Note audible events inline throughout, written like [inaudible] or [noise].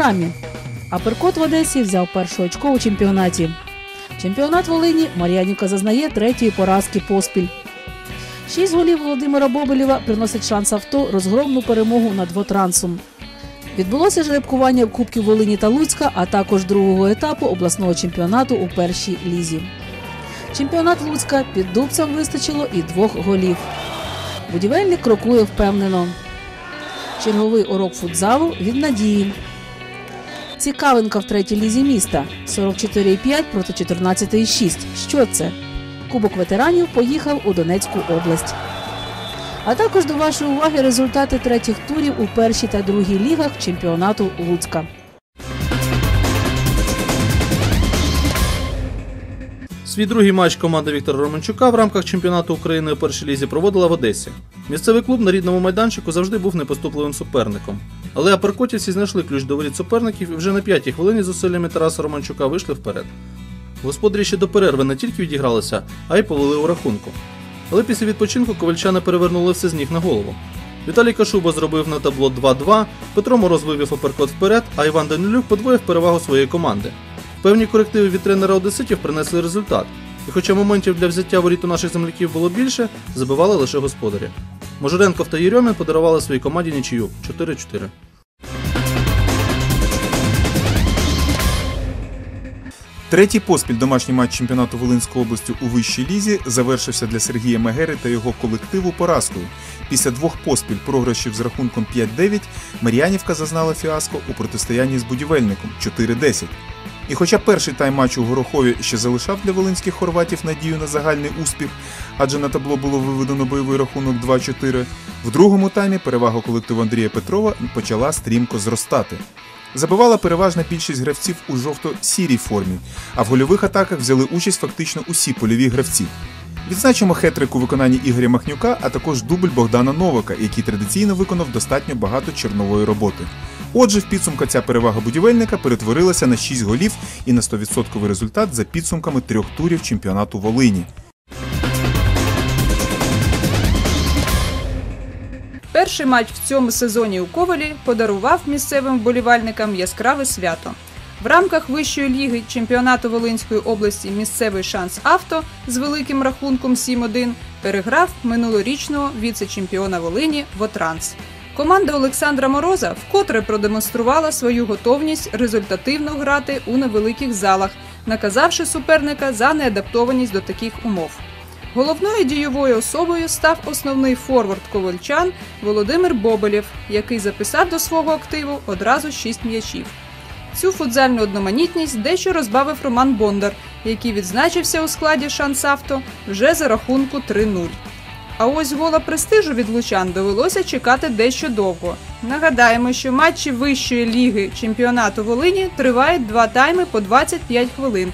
програмі. Аперкот в Одесі взяв перше очко у чемпіонаті. Чемпіонат Волині Мар'янівка зазнає третьої поразки поспіль. Шість голів Володимира Бобелєва приносить шанс авто розгромну перемогу над Вотрансом. Відбулося жеребкування Кубків Волині та Луцька, а також другого етапу обласного чемпіонату у першій лізі. Чемпіонат Луцька під дубцям вистачило і двох голів. Будівельник крокує впевнено. Черговий урок футзалу від надії. Цікавинка в третій лізі міста 44,5 проти 14,6. Що це? Кубок ветеранів поїхав у Донецьку область. А також до вашої уваги результати третіх турів у першій та другій лігах чемпіонату Луцька. Свій другий матч команда Віктора Романчука в рамках чемпіонату України у першій лізі проводила в Одесі. Місцевий клуб на рідному майданчику завжди був непоступливим суперником. Але аперкотівці знайшли ключ до воріт суперників і вже на п'ятій хвилині зусиллями Тараса Романчука вийшли вперед. Господарі ще до перерви не тільки відігралися, а й повели у рахунку. Але після відпочинку ковальчани перевернули все з ніг на голову. Віталій Кашуба зробив на табло 2-2, Петро Мороз вивів аперкот вперед, а Іван Данилюк подвоїв перевагу своєї команди. Певні корективи від тренера Одеситів принесли результат. І хоча моментів для взяття воріт у наших земляків було більше, забивали лише господарі. Можуренков та Єрьомін подарували своїй команді нічию 4-4. Третій поспіль домашній матч чемпіонату Волинської області у вищій лізі завершився для Сергія Мегери та його колективу поразкою. Після двох поспіль програшів з рахунком 5-9 Мар'янівка зазнала фіаско у протистоянні з будівельником 4-10. І хоча перший тайм матч у Горохові ще залишав для волинських хорватів надію на загальний успіх, адже на табло було виведено бойовий рахунок 2-4, в другому таймі перевага колективу Андрія Петрова почала стрімко зростати. Забивала переважна більшість гравців у жовто-сірій формі, а в гольових атаках взяли участь фактично усі польові гравці. Відзначимо хетрик у виконанні Ігоря Махнюка, а також дубль Богдана Новака, який традиційно виконав достатньо багато чорнової роботи. Отже, в підсумку ця перевага будівельника перетворилася на 6 голів і на 100% результат за підсумками трьох турів чемпіонату Волині. Перший матч в цьому сезоні у Ковалі подарував місцевим вболівальникам яскраве свято. В рамках вищої ліги чемпіонату Волинської області місцевий шанс авто з великим рахунком 7-1 переграв минулорічного віце-чемпіона Волині Вотранс. Команда Олександра Мороза вкотре продемонструвала свою готовність результативно грати у невеликих залах, наказавши суперника за неадаптованість до таких умов. Головною дієвою особою став основний форвард ковальчан Володимир Бобелєв, який записав до свого активу одразу шість м'ячів. Цю футзальну одноманітність дещо розбавив Роман Бондар, який відзначився у складі шансавто вже за рахунку 3-0. А ось гола престижу від лучан довелося чекати дещо довго. Нагадаємо, що матчі вищої ліги чемпіонату Волині тривають два тайми по 25 хвилин.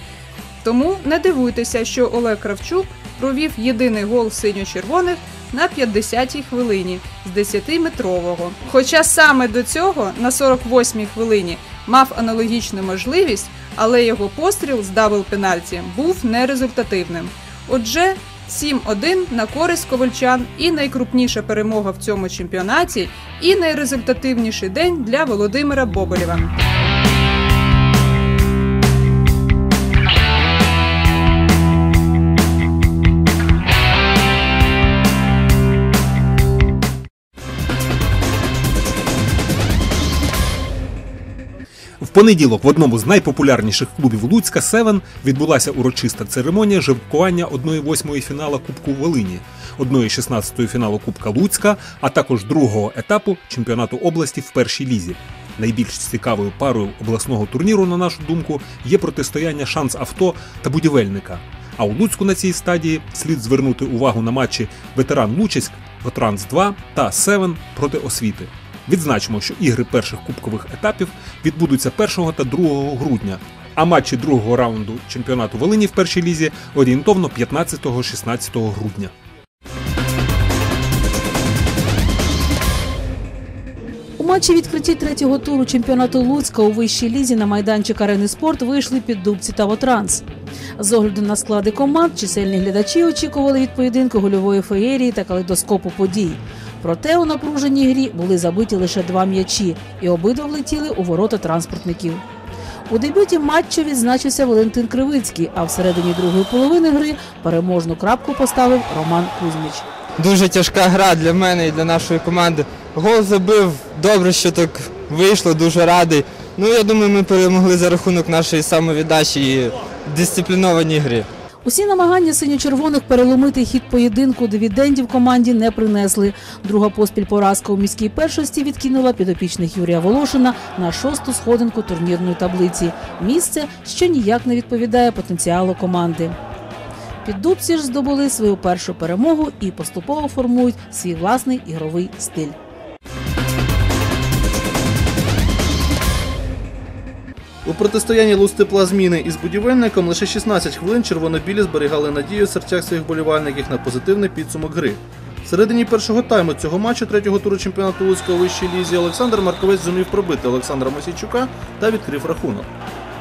Тому не дивуйтеся, що Олег Кравчук провів єдиний гол синьо-червоних на 50-й хвилині з 10-метрового. Хоча саме до цього на 48-й хвилині мав аналогічну можливість, але його постріл з дабл пенальті був нерезультативним. Отже, 7-1 на користь ковальчан і найкрупніша перемога в цьому чемпіонаті, і найрезультативніший день для Володимира Боболєва. Понеділок в одному з найпопулярніших клубів Луцька Севен відбулася урочиста церемонія жеребкування 1-8 фіналу Кубку Волині, 1-16 фіналу Кубка Луцька, а також другого етапу чемпіонату області в першій лізі. Найбільш цікавою парою обласного турніру, на нашу думку, є протистояння шанс авто та будівельника. А у Луцьку на цій стадії слід звернути увагу на матчі ветеран Лучиськ, Готранс 2 та Севен проти освіти. Відзначимо, що ігри перших кубкових етапів відбудуться 1 та 2 грудня, а матчі другого раунду чемпіонату Волині в першій лізі орієнтовно 15-16 грудня. Матчі відкритті третього туру чемпіонату Луцька у вищій лізі на майданчик арени спорт вийшли піддубці та Вотранс. З огляду на склади команд, чисельні глядачі очікували від поєдинку гольової феєрії та калейдоскопу подій. Проте у напруженій грі були забиті лише два м'ячі, і обидва влетіли у ворота транспортників. У дебюті матчу відзначився Валентин Кривицький, а всередині другої половини гри переможну крапку поставив Роман Кузьміч. Дуже тяжка гра для мене і для нашої команди. Гол забив добре, що так вийшло, дуже радий. Ну, я думаю, ми перемогли за рахунок нашої самовіддачі і дисциплінованій грі. Усі намагання синьо-червоних переломити хід поєдинку дивідендів команді не принесли. Друга поспіль поразка у міській першості відкинула підопічних Юрія Волошина на шосту сходинку турнірної таблиці. Місце, що ніяк не відповідає потенціалу команди. Піддубці ж здобули свою першу перемогу і поступово формують свій власний ігровий стиль. У протистоянні Лустепла зміни із будівельником лише 16 хвилин червоно-білі зберігали надію в серцях своїх болівальників на позитивний підсумок гри. В середині першого тайму цього матчу третього туру чемпіонату Луцького вищій лізі Олександр Марковець зумів пробити Олександра Мосійчука та відкрив рахунок.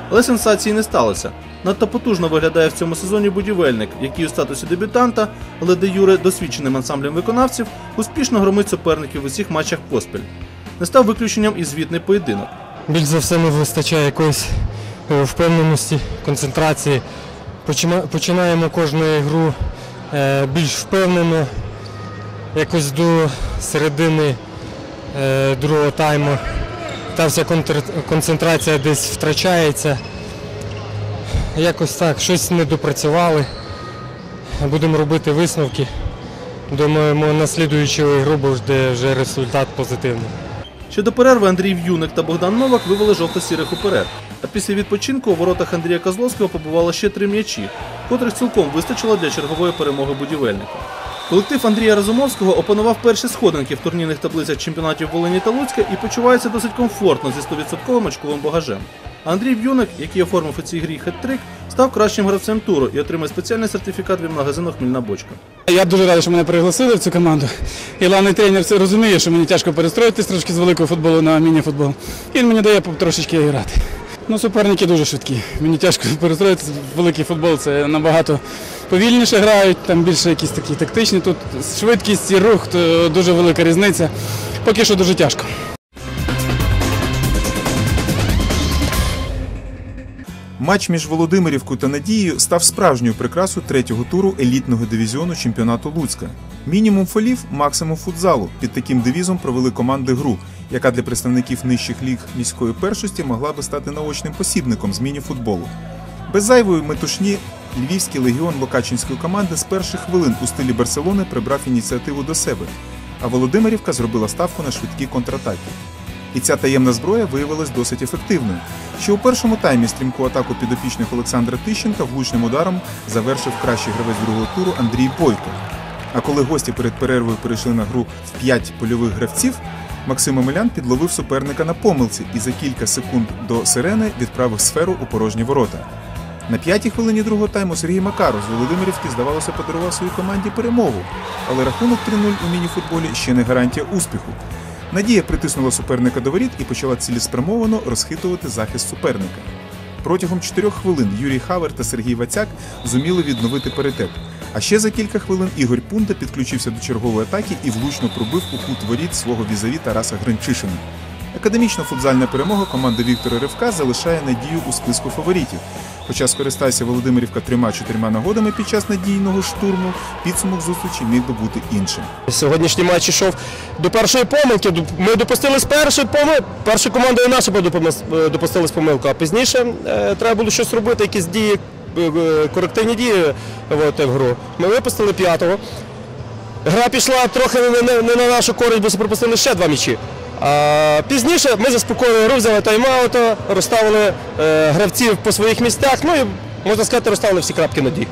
Але сенсації не сталося. Надто потужно виглядає в цьому сезоні будівельник, який у статусі дебютанта, але де Юре досвідченим ансамблем виконавців, успішно громить суперників в усіх матчах поспіль. Не став виключенням і звітний поєдинок. Більш за все не вистачає якоїсь е, впевненості, концентрації. Починаємо кожну гру е, більш впевнено. Якось до середини е, другого тайму та вся концентрація десь втрачається. Якось так, щось не допрацювали. Будемо робити висновки. Думаємо, на слідуючу гру буде вже результат позитивний. Ще до перерви Андрій В'юник та Богдан Новак вивели жовто-сірих уперед. А після відпочинку у воротах Андрія Козловського побувало ще три м'ячі, котрих цілком вистачило для чергової перемоги будівельника. Колектив Андрія Разумовського опанував перші сходинки в турнірних таблицях чемпіонатів Волині та Луцька і почувається досить комфортно зі 100% очковим багажем. Андрій В'юник, який оформив у цій грі хет-трик, став кращим гравцем туру і отримає спеціальний сертифікат від магазину Хмільна бочка. Я дуже радий, що мене пригласили в цю команду. І главний тренер це розуміє, що мені тяжко перестроїтись трошки з великого футболу на міні-футбол. Він мені дає трошечки грати. Ну, суперники дуже швидкі. Мені тяжко [laughs] перестроїтися великий футбол. Це набагато повільніше грають, там більше якісь такі тактичні. Тут швидкість і рух, то дуже велика різниця. Поки що дуже тяжко. Матч між Володимирівкою та Надією став справжньою прикрасою третього туру елітного дивізіону чемпіонату Луцька. Мінімум фолів, максимум футзалу. Під таким девізом провели команди гру, яка для представників нижчих ліг міської першості могла би стати наочним посібником з міні-футболу. Без зайвої метушні львівський легіон Локачинської команди з перших хвилин у стилі Барселони прибрав ініціативу до себе, а Володимирівка зробила ставку на швидкі контратаки. І ця таємна зброя виявилась досить ефективною. Ще у першому таймі стрімку атаку підопічних Олександра Тищенка влучним ударом завершив кращий гравець другого туру Андрій Бойко. А коли гості перед перервою перейшли на гру в 5 польових гравців, Максим Омелян підловив суперника на помилці і за кілька секунд до сирени відправив сферу у порожні ворота. На п'ятій хвилині другого тайму Сергій Макаров з Володимирівки, здавалося, подарував своїй команді перемогу, але рахунок 3-0 у міні-футболі ще не гарантія успіху. Надія притиснула суперника до воріт і почала цілеспрямовано розхитувати захист суперника. Протягом чотирьох хвилин Юрій Хавер та Сергій Вацяк зуміли відновити паритет. А ще за кілька хвилин Ігор Пунта підключився до чергової атаки і влучно пробив у кут воріт свого візаві Тараса Гринчишина. Академічна футзальна перемога команди Віктора Ривка залишає надію у списку фаворитів. Хоча скористайся Володимирівка трьома-чотирма нагодами під час надійного штурму, підсумок зустрічі міг би бути іншим. Сьогоднішній матч йшов до першої помилки. Ми допустились першої помилки. Перша команда і наша допустилась помилку, а пізніше е, треба було щось робити, якісь дії, е, е, корективні дії в гру. Ми випустили п'ятого. Гра пішла трохи не на нашу користь, бо пропустили ще два м'ячі. Пізніше ми заспокоїли гру, взяли тайм-аут, розставили е, гравців по своїх місцях. Ну і можна сказати, розставили всі крапки над «і».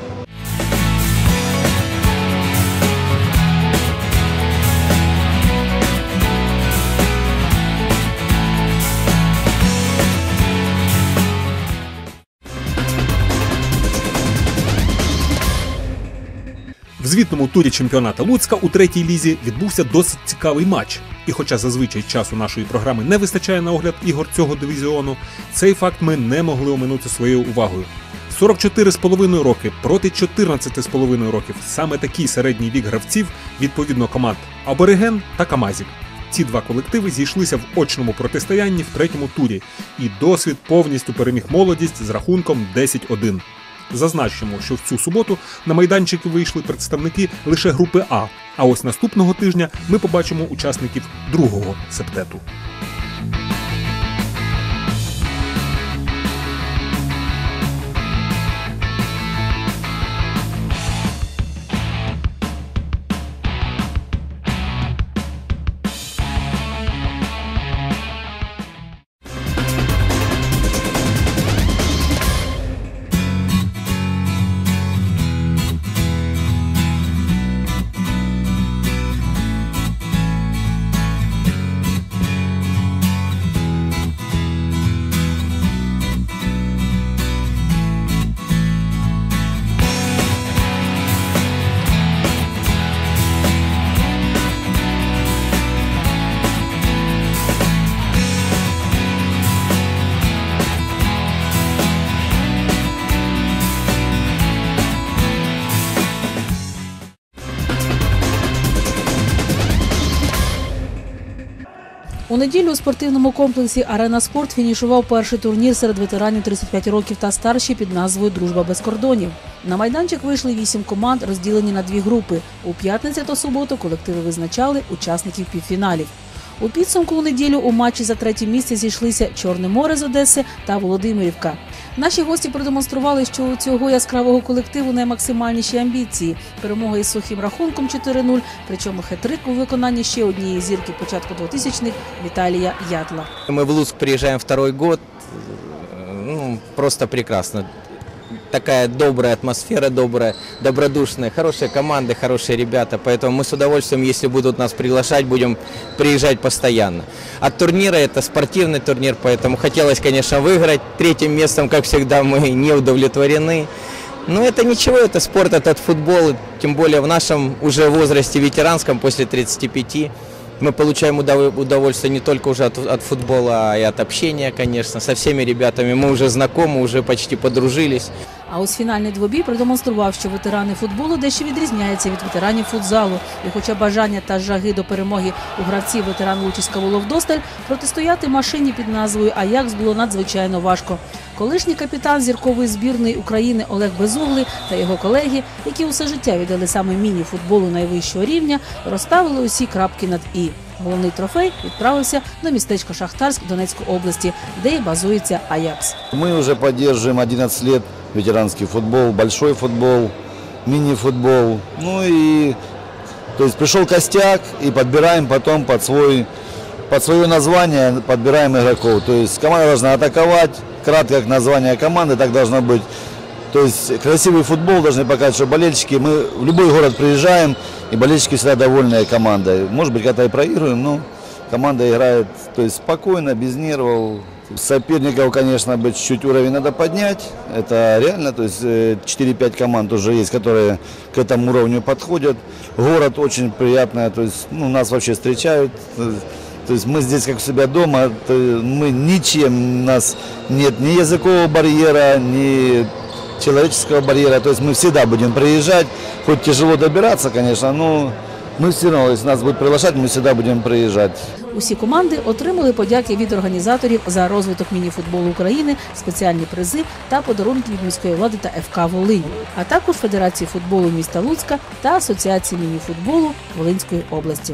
В звітному турі чемпіоната Луцька у третій лізі відбувся досить цікавий матч. І хоча зазвичай часу нашої програми не вистачає на огляд ігор цього дивізіону, цей факт ми не могли оминути своєю увагою. 44,5 роки проти 14,5 років. Саме такий середній вік гравців відповідно команд Абориген та Камазік. Ці два колективи зійшлися в очному протистоянні в третьому турі, і досвід повністю переміг молодість з рахунком 10-1. Зазначимо, що в цю суботу на майданчики вийшли представники лише групи А. А ось наступного тижня ми побачимо учасників другого септету. Неділю у спортивному комплексі Арена Спорт фінішував перший турнір серед ветеранів 35 років та старші під назвою Дружба без кордонів. На майданчик вийшли вісім команд, розділені на дві групи. У п'ятницю та суботу колективи визначали учасників півфіналів. У підсумку у неділю у матчі за третє місце зійшлися Чорне море з Одеси та Володимирівка. Наші гості продемонстрували, що у цього яскравого колективу наймаксимальніші амбіції. Перемога із сухим рахунком 4-0, причому хетрик у виконанні ще однієї зірки початку 2000-х Віталія Ятла. Ми в Луск приїжджаємо второй год. Ну, просто прекрасно. Такая добрая атмосфера, добрая, добродушная, хорошие команды, хорошие ребята. Поэтому мы с удовольствием, если будут нас приглашать, будем приезжать постоянно. От турнира это спортивный турнир, поэтому хотелось, конечно, выиграть. Третьим местом, как всегда, мы не удовлетворены. Но это ничего, это спорт, это футбол, тем более в нашем уже возрасте ветеранском, после 35, мы получаем удов- удовольствие не только уже от, от футбола, а и от общения, конечно, со всеми ребятами. Мы уже знакомы, уже почти подружились. А ось фінальний двобій продемонстрував, що ветерани футболу дещо відрізняються від ветеранів футзалу. І хоча бажання та жаги до перемоги у гравців ветеран Лучиська було вдосталь, протистояти машині під назвою Аякс було надзвичайно важко. Колишній капітан зіркової збірної України Олег Безугли та його колеги, які усе життя віддали саме міні-футболу найвищого рівня, розставили усі крапки над і. Головний трофей відправився до містечка Шахтарськ Донецької області, де і базується Аякс. Мы уже поддерживаем 11 лет ветеранский футбол, большой футбол, мини-футбол. Ну и то есть пришел костяк и подбираем потом под свой под свое название подбираем игроков. То есть команда должна атаковать, кратко как название команды, так должно быть. То есть красивый футбол должны показать, что болельщики, мы в любой город приезжаем, и болельщики всегда довольные командой. Может быть, когда и проигрываем, но команда играет то есть, спокойно, без нервов. Соперников, конечно, бы чуть-чуть уровень надо поднять. Это реально, то есть э, 4-5 команд уже есть, которые к этому уровню подходят. Город очень приятный, то есть ну, нас вообще встречают. Э, То есть мы здесь как у себя дома, мы ничем, у нас нет ни языкового барьера, ни человеческого барьера. То есть мы всегда будем приезжать, хоть тяжело добираться, конечно, но мы все равно, если нас будут приглашать, мы всегда будем приезжать. Усі команди отримали подяки від організаторів за розвиток мініфутболу України, спеціальні призи та подарунки від міської влади та ФК Волинь, а також Федерації футболу міста Луцька та Асоціації мініфутболу Волинської області.